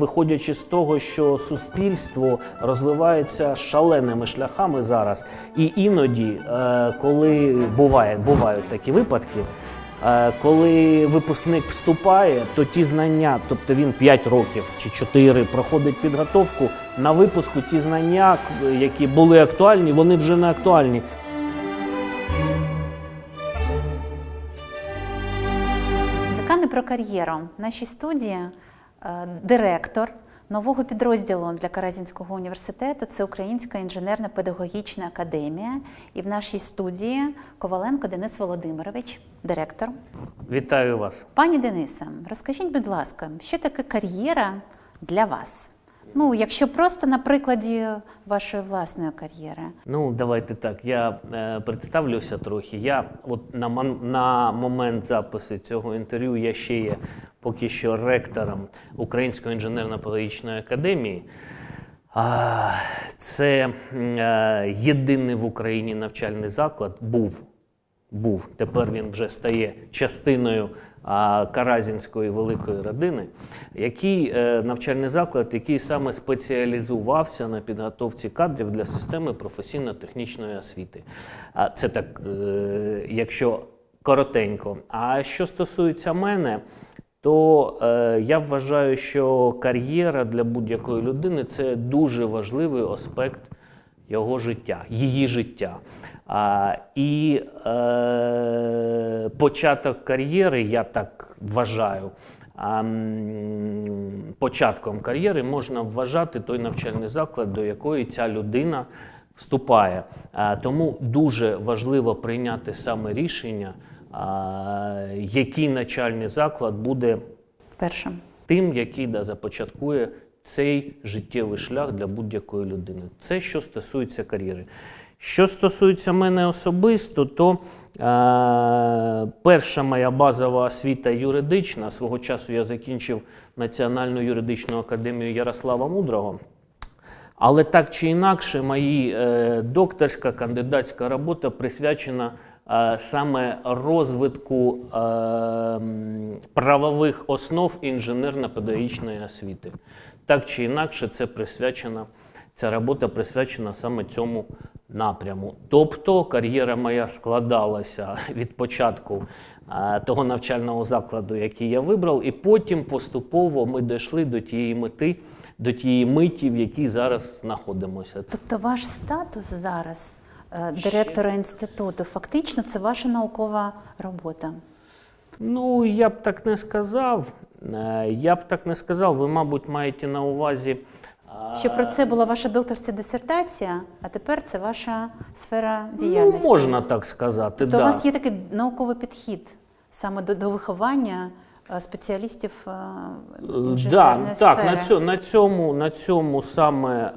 Виходячи з того, що суспільство розвивається шаленими шляхами зараз, і іноді, е, коли буває, бувають такі випадки, е, коли випускник вступає, то ті знання, тобто він 5 років чи 4 проходить підготовку, на випуску ті знання, які були актуальні, вони вже не актуальні. Декани про кар'єру. В нашій студії директор нового підрозділу для Каразінського університету це Українська інженерно-педагогічна академія. І в нашій студії Коваленко Денис Володимирович, директор. Вітаю вас. Пані Денисе, розкажіть, будь ласка, що таке кар'єра для вас? Ну, якщо просто на прикладі вашої власної кар'єри. Ну, давайте так. Я е, представлюся трохи. Я от на, на момент запису цього інтерв'ю я ще є поки що ректором Української інженерно-педагогічної академії. А, це е, єдиний в Україні навчальний заклад був. Був тепер він вже стає частиною Каразінської великої родини, який е, навчальний заклад, який саме спеціалізувався на підготовці кадрів для системи професійно-технічної освіти. Це так, е, якщо коротенько. А що стосується мене, то е, я вважаю, що кар'єра для будь-якої людини це дуже важливий аспект його життя, її життя. А, і е, початок кар'єри, я так вважаю. а, Початком кар'єри можна вважати той навчальний заклад, до якої ця людина вступає. А, Тому дуже важливо прийняти саме рішення, а, який навчальний заклад буде Першим. тим, який да, започаткує цей життєвий шлях для будь-якої людини. Це що стосується кар'єри. Що стосується мене особисто, то е, перша моя базова освіта юридична. Свого часу я закінчив Національну юридичну академію Ярослава Мудрого. Але так чи інакше, моїй е, докторська кандидатська робота присвячена е, саме розвитку е, правових основ інженерно-педагогічної освіти. Так чи інакше, це присвячена, ця робота присвячена саме цьому напряму. Тобто кар'єра моя складалася від початку е, того навчального закладу, який я вибрав, і потім поступово ми дійшли до тієї мети, до тієї миті, в якій зараз знаходимося. Тобто ваш статус зараз е, директора інституту, фактично це ваша наукова робота. Ну, я б так не сказав. Е, Я б так не сказав. Ви, мабуть, маєте на увазі. Ще Що про це була ваша докторська дисертація, а тепер це ваша сфера Ну, діяльності. можна так сказати. То да. у вас є такий науковий підхід саме до, до виховання спеціалістів е, інженерної Да, так, на, цьому, на, цьому, на цьому саме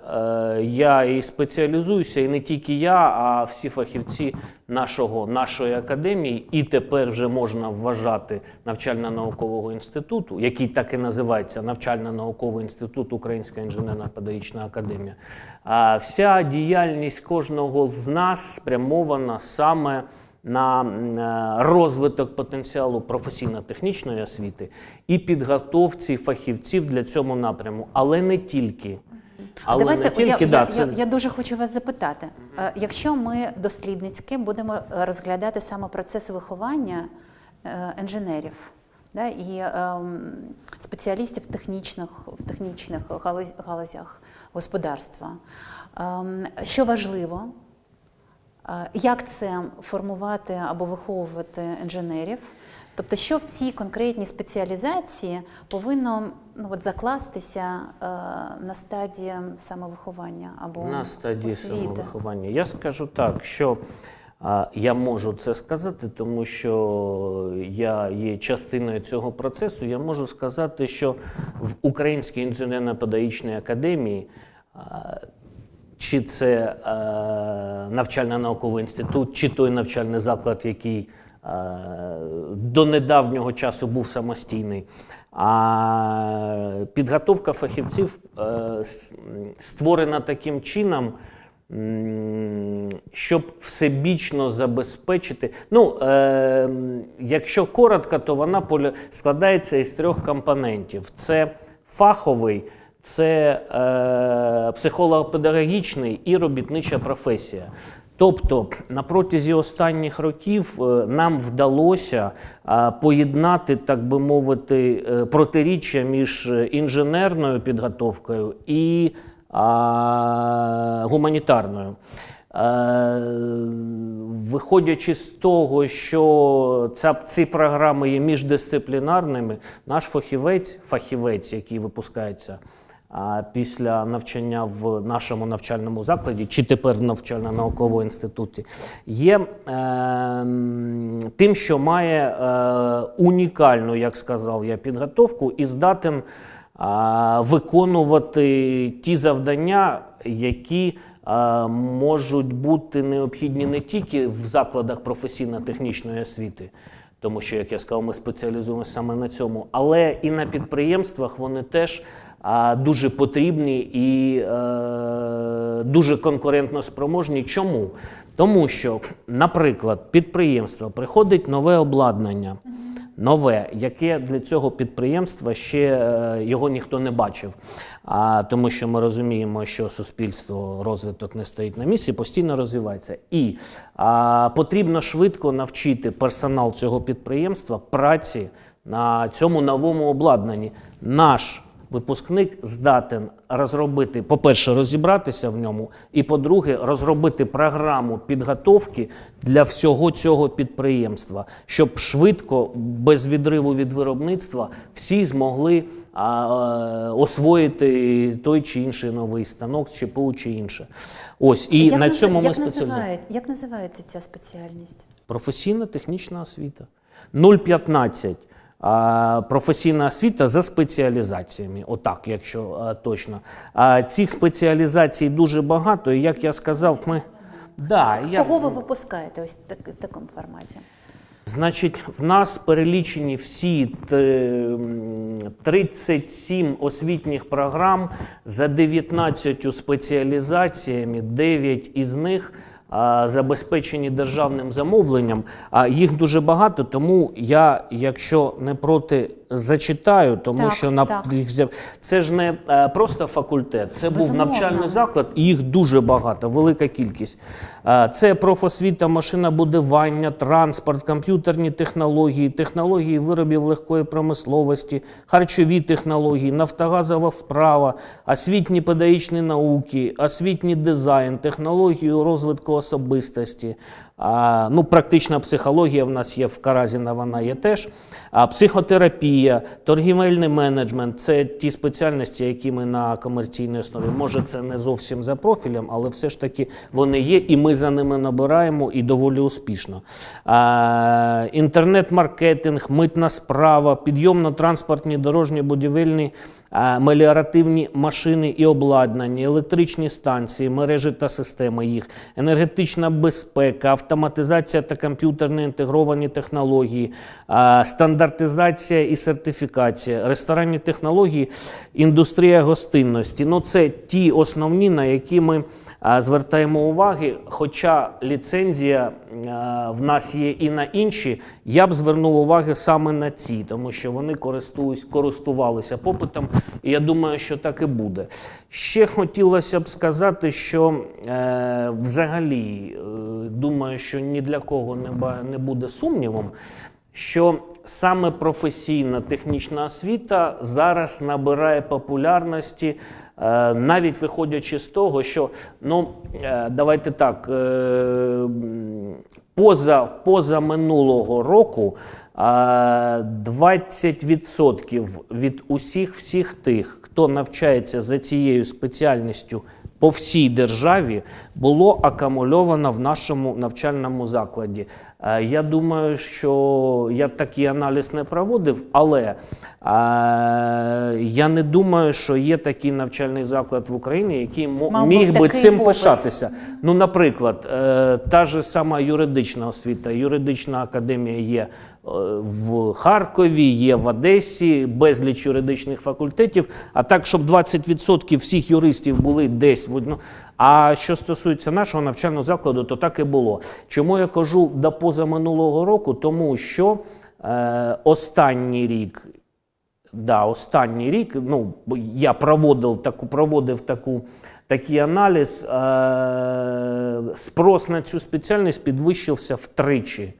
е, я і спеціалізуюся, і не тільки я, а всі фахівці нашого, нашої академії, і тепер вже можна вважати навчально-наукового інституту, який так і називається Навчально-науковий інститут Українська інженерно-педагогічна академія. А вся діяльність кожного з нас спрямована саме на е, розвиток потенціалу професійно-технічної освіти і підготовці фахівців для цього напряму, але не тільки. Але Давайте не тільки, я, да, я, це... я, я дуже хочу вас запитати. Е, Якщо ми дослідницьки будемо е, розглядати саме процес виховання інженерів да, і ем, спеціалістів технічних, в технічних галузях господарства, ем, що важливо, Як це формувати або виховувати інженерів? Тобто, що в цій конкретній спеціалізації повинно ну, от, закластися е, на стадії самовиховання або на стадії освіти? самовиховання. Я скажу так, що а, я можу це сказати, тому що я є частиною цього процесу. Я можу сказати, що в Українській інженерно-педагогічній академії. а, чи це е, навчально-науковий інститут, чи той навчальний заклад, який е, до недавнього часу був самостійний. А підготовка фахівців е, створена таким чином, щоб всебічно забезпечити. Ну, е, якщо коротко, то вона складається із трьох компонентів: це фаховий це е, психолого-педагогічний і робітнича професія. Тобто на протязі останніх років е, нам вдалося е, поєднати, так би мовити, е, протиріччя між інженерною підготовкою і гуманітарною. Виходячи з того, що ця, ці програми є міждисциплінарними, наш фахівець, фахівець, який випускається після навчання в нашому навчальному закладі, чи тепер в навчально-науковому інституті, є е, тим, що має е, унікальну, як сказав я, підготовку і здатен виконувати ті завдання, які можуть бути необхідні не тільки в закладах професійно-технічної освіти, тому що, як я сказав, ми спеціалізуємося саме на цьому, але і на підприємствах вони теж дуже потрібні і е, дуже конкурентно спроможні. Чому? Тому що, наприклад, підприємство приходить нове обладнання нове, яке для цього підприємства ще е, його ніхто не бачив. А, тому що ми розуміємо, що суспільство розвиток не стоїть на місці, постійно розвивається. І а, потрібно швидко навчити персонал цього підприємства праці на цьому новому обладнанні. Наш Випускник здатен розробити, по-перше, розібратися в ньому, і по-друге, розробити програму підготовки для всього цього підприємства, щоб швидко, без відриву від виробництва, всі змогли а, е, освоїти той чи інший новий станок, ЧПУ чи інше. Ось і як на цьому ми як, спеціалізуємо. як називається ця спеціальність? Професійна технічна освіта. 0,15. Професійна освіта за спеціалізаціями, отак, якщо точно. Цих спеціалізацій дуже багато, і як я сказав, ми. Да, я... Ви випускаєте ось в, так, такому форматі? Значить, в нас перелічені всі 37 освітніх програм за 19 спеціалізаціями, 9 із них забезпечені державним замовленням. А їх дуже багато, тому я, якщо не проти, зачитаю, тому Так, що на так. це ж не е, просто факультет, це був навчальний заклад, і їх дуже багато, велика кількість. Е, Це профосвіта, машинобудування, транспорт, комп'ютерні технології, технології виробів легкої промисловості, харчові технології, нафтогазова справа, освітні педагогічні науки, освітній дизайн, технології розвитку особистості. А, ну, практична психологія в нас є в Каразіна, вона є теж. А, психотерапія, торгівельний менеджмент це ті спеціальності, які ми на комерційній основі. Може, це не зовсім за профілем, але все ж таки вони є, і ми за ними набираємо і доволі успішно. А, інтернет-маркетинг, митна справа, підйомно-транспортні, дорожні будівельні. Меліоративні машини і обладнання, електричні станції, мережі та системи їх, енергетична безпека, автоматизація та комп'ютерні інтегровані технології, стандартизація і сертифікація, ресторанні технології, індустрія гостинності. Ну, це ті основні, на які ми звертаємо уваги. Хоча ліцензія в нас є і на інші, я б звернув уваги саме на ці, тому що вони користувалися попитом, і я думаю, що так і буде. Ще хотілося б сказати, що е, взагалі е, думаю, що ні для кого не, не буде сумнівом, що саме професійна технічна освіта зараз набирає популярності, е, навіть виходячи з того, що ну е, давайте так. е, Поза, поза минулого року 20% від усіх всіх тих, хто навчається за цією спеціальністю по всій державі, було акумульовано в нашому навчальному закладі. Я думаю, що я такий аналіз не проводив, але я не думаю, що є такий навчальний заклад в Україні, який Мав міг би цим попит. пишатися. Ну, наприклад, е, та ж сама юридична освіта, юридична академія є в Харкові, є в Одесі, безліч юридичних факультетів. А так, щоб 20% всіх юристів були десь в одно. А що стосується нашого навчального закладу, то так і було. Чому я кажу до позаминулого року? Тому що е, останній рік да, останній рік, ну, я проводив таку, проводив таку, такий аналіз, е, спрос на цю спеціальність підвищився втричі.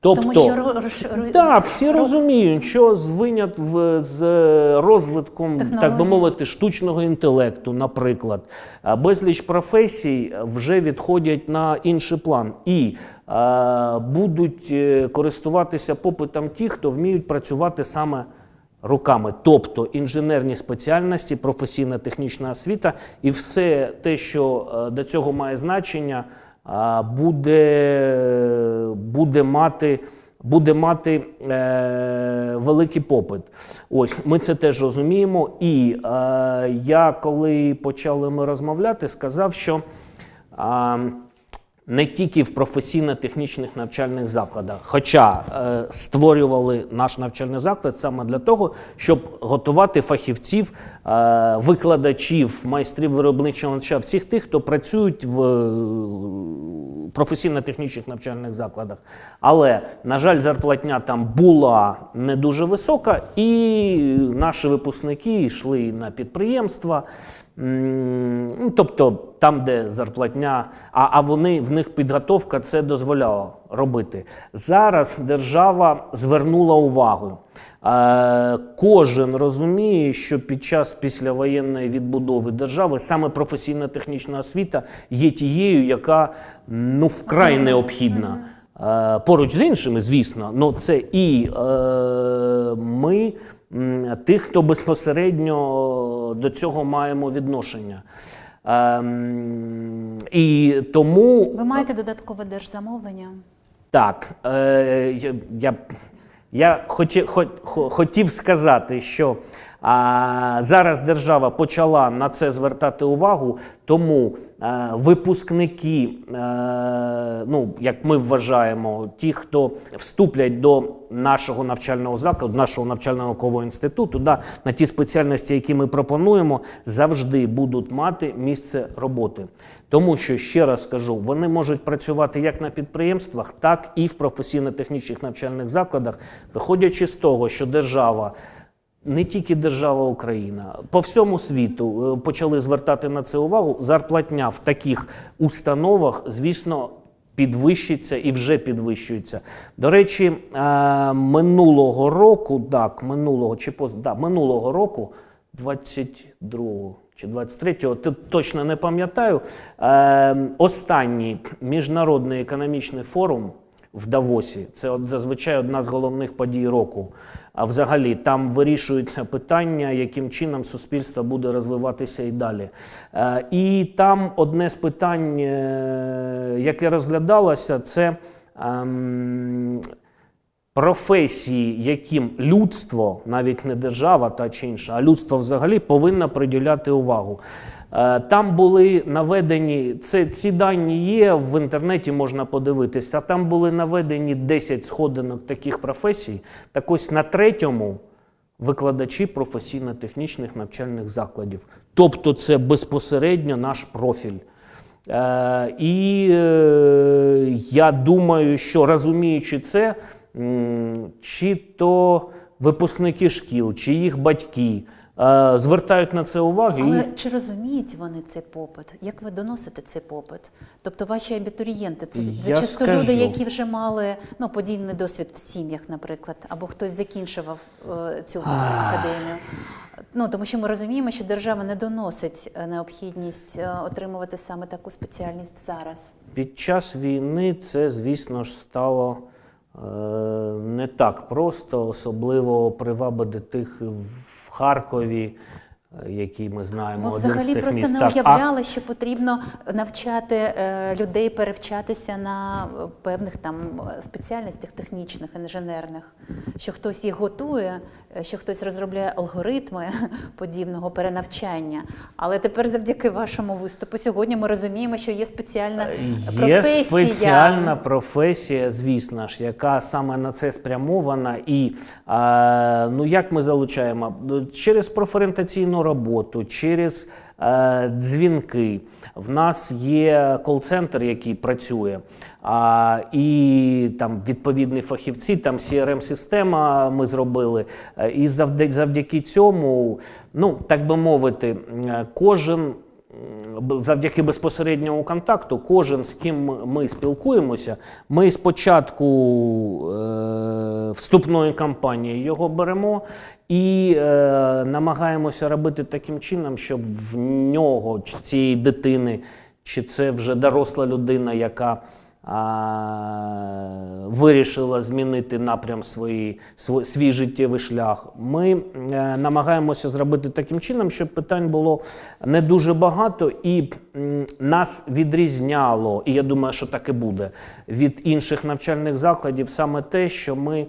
Тобто, Тому що ро- рош- всі ро- розуміють, що з винят з розвитком, так би мовити, штучного інтелекту, наприклад, безліч професій вже відходять на інший план і е, будуть користуватися попитом ті, хто вміють працювати саме. Руками, тобто інженерні спеціальності, професійна технічна освіта і все те, що е, до цього має значення, буде, буде мати. Буде мати е, великий попит. Ось ми це теж розуміємо. І е, я, коли почали ми розмовляти, сказав, що е, не тільки в професійно-технічних навчальних закладах, хоча е, створювали наш навчальний заклад саме для того, щоб готувати фахівців, е, викладачів, майстрів виробничого навчання, всіх тих, хто працюють в е, професійно-технічних навчальних закладах. Але, на жаль, зарплатня там була не дуже висока, і наші випускники йшли на підприємства. Ну, тобто там, де зарплатня, а, а вони в них підготовка це дозволяла робити. Зараз держава звернула увагу. Е, кожен розуміє, що під час післявоєнної відбудови держави саме професійно-технічна освіта є тією, яка ну вкрай необхідна. Е, Поруч з іншими, звісно, ну це і е, ми, тих, хто безпосередньо до цього маємо відношення. Ем, і тому Ви маєте додаткове держзамовлення? так, е, я, я, хоті, хо, хо- хотів сказати, що а, зараз держава почала на це звертати увагу, тому е, випускники, е, ну, як ми вважаємо, ті, хто вступлять до нашого навчального закладу, нашого навчально-наукового інституту, да, на ті спеціальності, які ми пропонуємо, завжди будуть мати місце роботи. Тому що, ще раз скажу, вони можуть працювати як на підприємствах, так і в професійно-технічних навчальних закладах, виходячи з того, що держава. Не тільки держава Україна, по всьому світу е, почали звертати на це увагу. Зарплатня в таких установах, звісно, підвищиться і вже підвищується. До речі, е, минулого року, так, минулого чи поз, да, минулого року, 22 чи 23-го, т- точно не пам'ятаю. Е, останній міжнародний економічний форум в Давосі. Це от зазвичай одна з головних подій року. А взагалі там вирішуються питання, яким чином суспільство буде розвиватися і далі. Е, І там одне з питань, е, яке розглядалося, це ем, професії, яким людство, навіть не держава та чи інша, а людство взагалі повинно приділяти увагу. Е, Там були наведені, це, ці дані є, в інтернеті можна подивитися, там були наведені 10 сходинок таких професій. Так ось на третьому викладачі професійно-технічних навчальних закладів. Тобто це безпосередньо наш профіль. Е, і е, я думаю, що розуміючи це, чи то випускники шкіл, чи їх батьки звертають на це увагу. Але і чи розуміють вони цей попит? Як ви доносите цей попит? Тобто ваші абітурієнти це Я зачасту скажу. люди, які вже мали ну, подібний досвід в сім'ях, наприклад, або хтось закінчував е, цю академію. Ну тому що ми розуміємо, що держава не доносить е, необхідність е, отримувати саме таку спеціальність зараз. Під час війни це, звісно ж, стало е, не так просто, особливо привабити тих в Харкові, який ми знаємо, Ми один з взагалі тих просто міст. не уявляли, що потрібно навчати е, людей перевчатися на е, певних там е, спеціальностях технічних, інженерних, що хтось їх готує, що хтось розробляє алгоритми подібного перенавчання. Але тепер, завдяки вашому виступу, сьогодні ми розуміємо, що є спеціальна Є професія. спеціальна професія, звісно ж, яка саме на це спрямована. І е, ну як ми залучаємо? Через профорієнтаційну постійну роботу, через е, дзвінки. В нас є кол-центр, який працює, а, і там відповідні фахівці, там CRM-система ми зробили. Е, І завдяки, завдяки цьому, ну так би мовити, е, кожен. Завдяки безпосередньому контакту, кожен з ким ми- спілкуємося, ми спочатку е, вступної кампанії його беремо і е, намагаємося робити таким чином, щоб в нього, цієї дитини, чи це вже доросла людина, яка вирішила змінити напрям свої, свій, свій життєвий шлях. Ми е, намагаємося зробити таким чином, щоб питань було не дуже багато і нас відрізняло, і я думаю, що так і буде, від інших навчальних закладів саме те, що ми.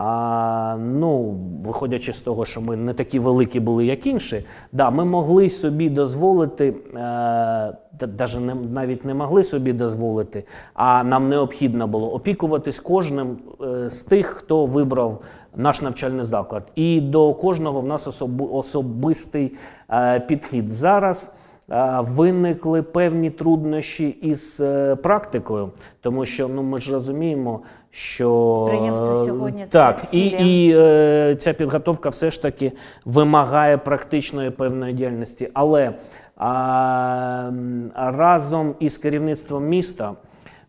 А, ну, виходячи з того, що ми не такі великі були, як інші, да, ми могли собі дозволити, е, та- даже не, навіть не могли собі дозволити, а нам необхідно було опікуватись кожним е, з тих, хто вибрав наш навчальний заклад. І до кожного в нас особи- особистий е, підхід. Зараз е, виникли певні труднощі із е, практикою, тому що ну, ми ж розуміємо, що Підприємство е, сьогодні це так, і, і е, ця підготовка все ж таки вимагає практичної певної діяльності. Але а, разом із керівництвом міста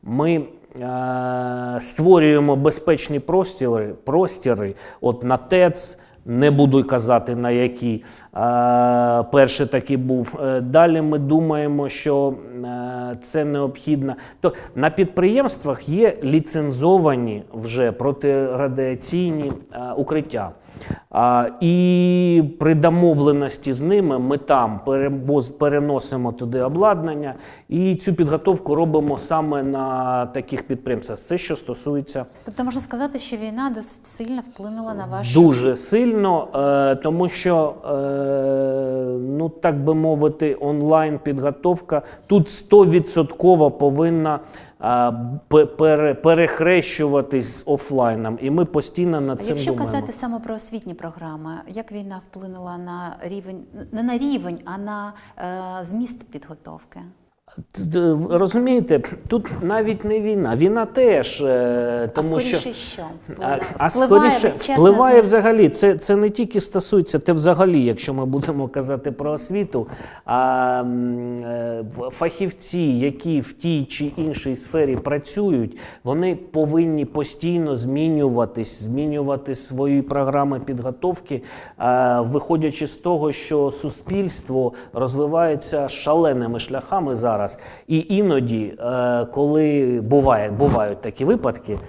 ми створюємо безпечні простіри, простіри от на ТЕЦ. Не буду казати на які. Е, перший такий був. Е, Далі ми думаємо, що е, це необхідно. То на підприємствах є ліцензовані вже протирадіаційні укриття. І при домовленості з ними ми там переносимо туди обладнання і цю підготовку робимо саме на таких підприємствах. Це що стосується Тобто можна сказати, що війна досить сильно вплинула на ваш Дуже сильно, е, тому що, е, ну так би мовити, онлайн підготовка тут 100% повинна перехрещуватись з офлайном. І ми постійно над А цим якщо думаємо. казати саме про освітні програми, як війна вплинула на рівень не на рівень, а на е, зміст підготовки? Розумієте, тут навіть не війна. Війна теж, е, тому а скоріше що? А, Впливає, а впливає скоріше впливає взагалі. Це, це не тільки стосується, це взагалі, якщо ми будемо казати про освіту, а е, фахівці, які в тій чи іншій сфері працюють, вони повинні постійно змінюватись, змінювати свої програми підготовки, е, виходячи з того, що суспільство розвивається шаленими шляхами зараз. І іноді, е, коли буває, бувають такі випадки.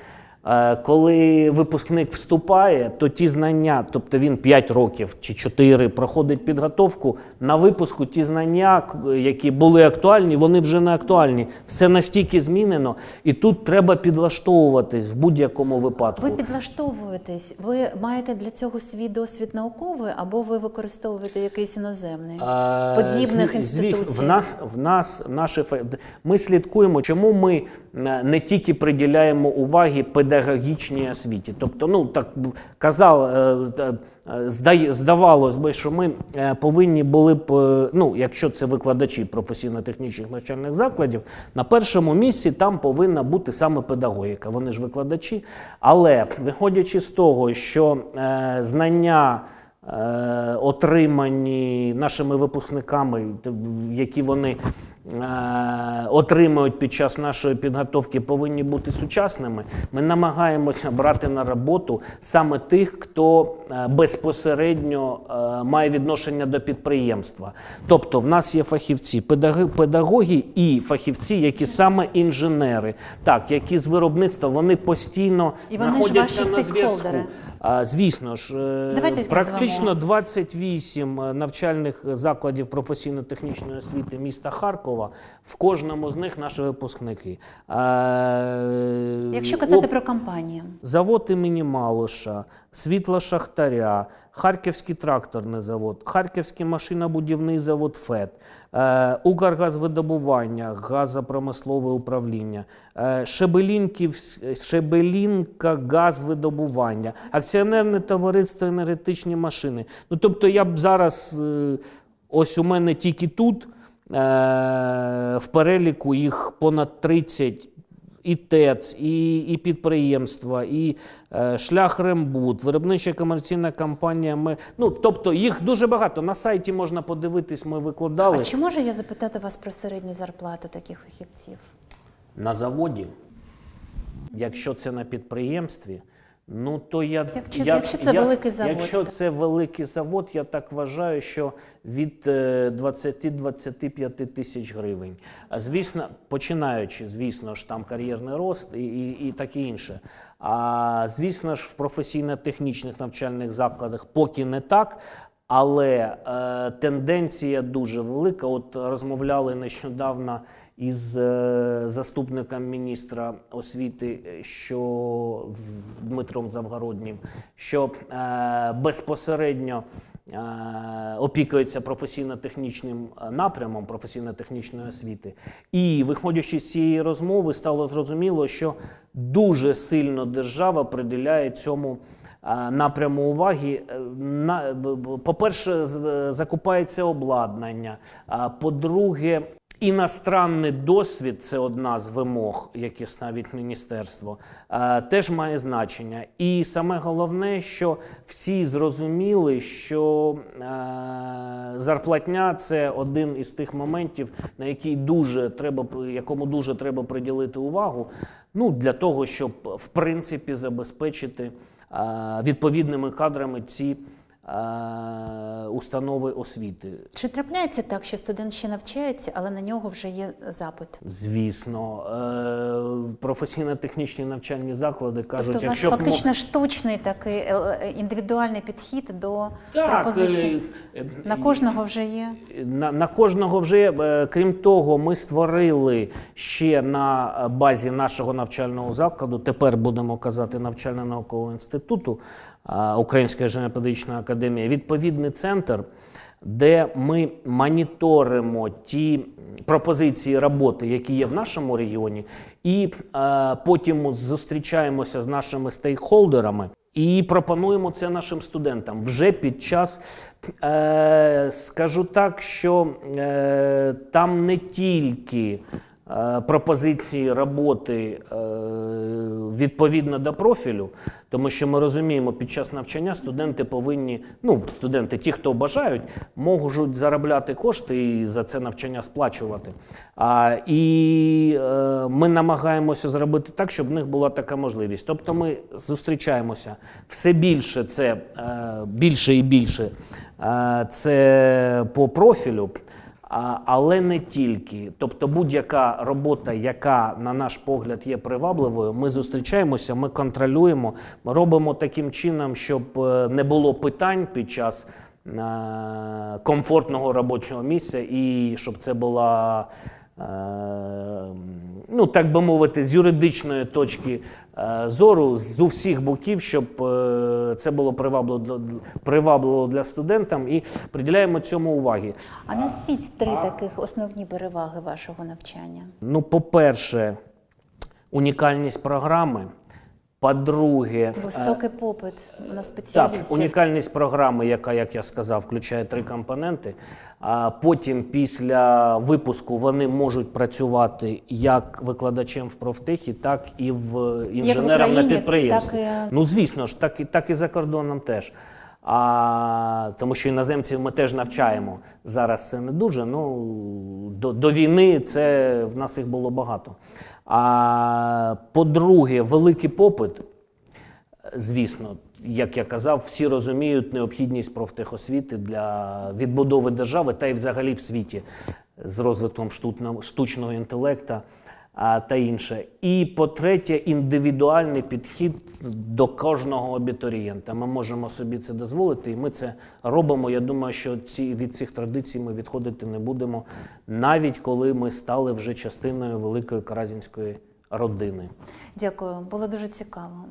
Е, Коли випускник вступає, то ті знання, тобто він 5 років чи 4 проходить підготовку, на випуску ті знання, які були актуальні, вони вже не актуальні. Все настільки змінено, і тут треба підлаштовуватись в будь-якому випадку. Ви підлаштовуєтесь, ви маєте для цього свій досвід науковий, або ви використовуєте якийсь іноземний Е, подібних інституцій? В нас, в нас наші ми слідкуємо, чому ми не тільки приділяємо уваги педагогічній освіті. Тобто, ну так казав, е, е, здавалось би, що ми е, повинні були б, ну, якщо це викладачі професійно-технічних навчальних закладів, на першому місці там повинна бути саме педагогіка. Вони ж викладачі. Але виходячи з того, що знання. Отримані нашими випускниками, які вони отримують під час нашої підготовки, повинні бути сучасними. Ми намагаємося брати на роботу саме тих, хто е, безпосередньо е, має відношення до підприємства. Тобто, в нас є фахівці, педагоги і фахівці, які саме інженери, так, які з виробництва вони постійно І вони ж знаходяться ваші на зв'язку. звісно ж, е, Давайте практично назвемо. 28 е, навчальних закладів професійно-технічної освіти міста Харкова. В кожному з них наші випускники. Е, Якщо казати про компанію, Завод імені Малуша, Світло Шахтаря, Харківський тракторний завод, Харківський машинобудівний завод ФЕД, е, Укргазвидобування, газопромислове управління, е, Шебелінка газвидобування, акціонерне товариство енергетичні машини. Ну тобто я б зараз, ось у мене тільки тут в переліку їх понад 30 і ТЕЦ, і, і підприємства, і е, шлях Рембут, виробнича комерційна компанія. Ми, ну, тобто їх дуже багато. На сайті можна подивитись, ми викладали. А чи можу я запитати вас про середню зарплату таких фахівців? На заводі, якщо це на підприємстві, ну то я. Якщо- я, якщо це великий завод, Якщо це великий завод, я так вважаю, що від е, 20-25 тисяч гривень. А звісно, починаючи, звісно ж, там кар'єрний рост і, і, і таке інше. А звісно ж, в професійно-технічних навчальних закладах поки не так. Але е, тенденція дуже велика. От розмовляли нещодавно із е, заступником міністра освіти, е, що з Дмитром Завгороднім, що е, безпосередньо опікується професійно-технічним напрямом професійно-технічної освіти. І виходячи з цієї розмови, стало зрозуміло, що дуже сильно держава приділяє цьому напряму уваги. Е, По-перше, з- закупається обладнання. По-друге, іностранний досвід це одна з вимог, які ставить міністерство, е, теж має значення. І саме головне, що всі зрозуміли, що е, зарплатня це один із тих моментів, на який дуже треба, якому дуже треба приділити увагу. Ну, для того, щоб в принципі забезпечити е, відповідними кадрами ці установи освіти. Чи трапляється так, що студент ще навчається, але на нього вже є запит? Звісно, е, професійно-технічні навчальні заклади кажуть, тобто якщо фактично штучний такий е, е, індивідуальний підхід до Так, пропозицій. е, е, На кожного вже є. На, на кожного вже, е, крім того, ми створили ще на базі нашого навчального закладу, тепер будемо казати навчально-наукового інституту а, Української інженерно-педагогічної відповідний центр, де ми моніторимо ті пропозиції роботи, які є в нашому регіоні, і потім зустрічаємося з нашими стейкхолдерами. І пропонуємо це нашим студентам вже під час, е, скажу так, що е, там не тільки пропозиції роботи е, відповідно до профілю, тому що ми розуміємо, під час навчання студенти повинні, ну, студенти, ті, хто бажають, можуть заробляти кошти і за це навчання сплачувати. І е, ми намагаємося зробити так, щоб в них була така можливість. Тобто ми зустрічаємося все більше, це е, більше і більше е, це по профілю. Але не тільки. Тобто, будь-яка робота, яка, на наш погляд, є привабливою, ми зустрічаємося, ми контролюємо, ми робимо таким чином, щоб е, не було питань під час е, комфортного робочого місця, і щоб це була. Е, Ну, так би мовити, з юридичної точки е, зору з усіх боків, щоб е, це було привабливо для, привабливо для студентам, і приділяємо цьому уваги. А назвіть три таких основні переваги вашого навчання. Ну, по-перше, унікальність програми. По-друге, Високий попит на так, унікальність програми, яка, як я сказав, включає три компоненти. А потім, після випуску, вони можуть працювати як викладачем в профтехі, так і в інженером на Україні, підприємстві. так і- Ну, звісно ж, так і, так і за кордоном теж. А, тому що іноземців ми теж навчаємо. Зараз це не дуже. Ну, до, до війни це в нас їх було багато. А по-друге, великий попит. Звісно, як я казав, всі розуміють необхідність профтехосвіти для відбудови держави та й взагалі в світі з розвитком штучного інтелекта а, та інше. І по-третє, індивідуальний підхід до кожного абітурієнта. Ми можемо собі це дозволити, і ми це робимо. Я думаю, що ці, від цих традицій ми відходити не будемо, навіть коли ми стали вже частиною великої каразінської родини. Дякую, було дуже цікаво.